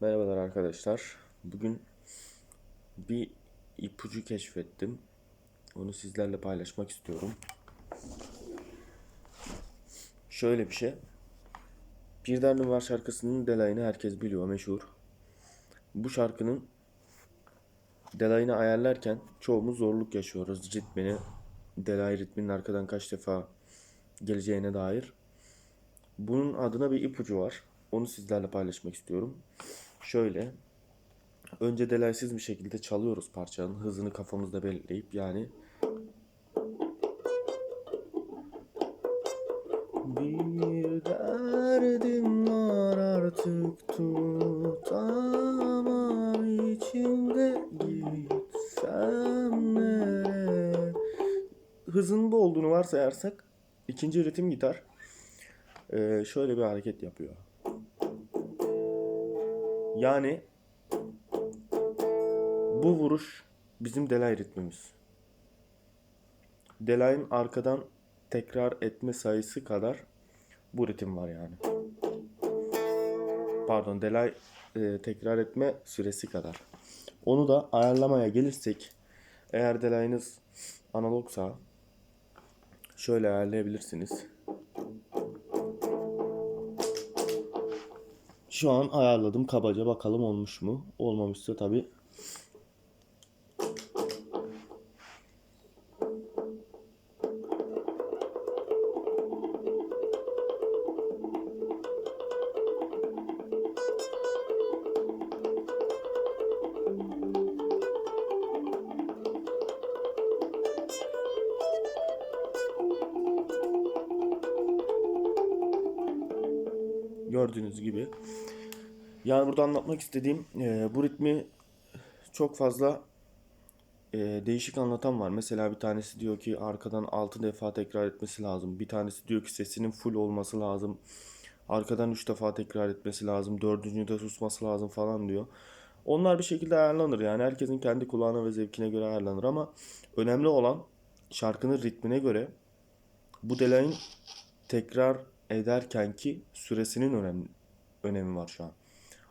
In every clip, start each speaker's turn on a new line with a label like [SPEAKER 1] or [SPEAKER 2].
[SPEAKER 1] Merhabalar arkadaşlar. Bugün bir ipucu keşfettim. Onu sizlerle paylaşmak istiyorum. Şöyle bir şey. Bir Derdim Var şarkısının delayını herkes biliyor, meşhur. Bu şarkının delayını ayarlarken çoğumuz zorluk yaşıyoruz. Ritmini, delay ritminin arkadan kaç defa geleceğine dair. Bunun adına bir ipucu var. Onu sizlerle paylaşmak istiyorum. Şöyle. Önce delaysız bir şekilde çalıyoruz parçanın hızını kafamızda belirleyip yani Bir derdim var artık tutamam içimde gitsem nereye Hızın bu olduğunu varsayarsak ikinci ritim gitar şöyle bir hareket yapıyor. Yani bu vuruş bizim delay ritmimiz. Delayın arkadan tekrar etme sayısı kadar bu ritim var yani. Pardon, delay e, tekrar etme süresi kadar. Onu da ayarlamaya gelirsek eğer delayınız analogsa şöyle ayarlayabilirsiniz. Şu an ayarladım kabaca bakalım olmuş mu? Olmamışsa tabi gördüğünüz gibi. Yani burada anlatmak istediğim e, bu ritmi çok fazla e, değişik anlatan var. Mesela bir tanesi diyor ki arkadan 6 defa tekrar etmesi lazım. Bir tanesi diyor ki sesinin full olması lazım. Arkadan 3 defa tekrar etmesi lazım. Dördüncüde susması lazım falan diyor. Onlar bir şekilde ayarlanır. Yani herkesin kendi kulağına ve zevkine göre ayarlanır ama önemli olan şarkının ritmine göre bu delayın tekrar ederkenki süresinin önemli, önemi var şu an.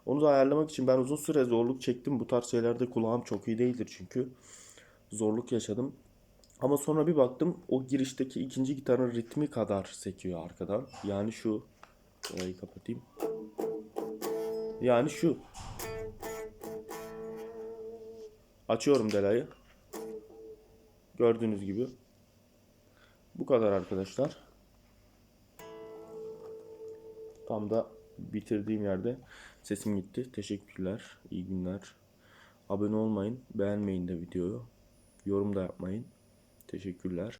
[SPEAKER 1] Onu da ayarlamak için ben uzun süre zorluk çektim. Bu tarz şeylerde kulağım çok iyi değildir çünkü. Zorluk yaşadım. Ama sonra bir baktım o girişteki ikinci gitarın ritmi kadar sekiyor arkadan. Yani şu. Orayı kapatayım. Yani şu. Açıyorum delayı. Gördüğünüz gibi. Bu kadar arkadaşlar. Tam da bitirdiğim yerde sesim gitti. Teşekkürler. İyi günler. Abone olmayın. Beğenmeyin de videoyu. Yorum da yapmayın. Teşekkürler.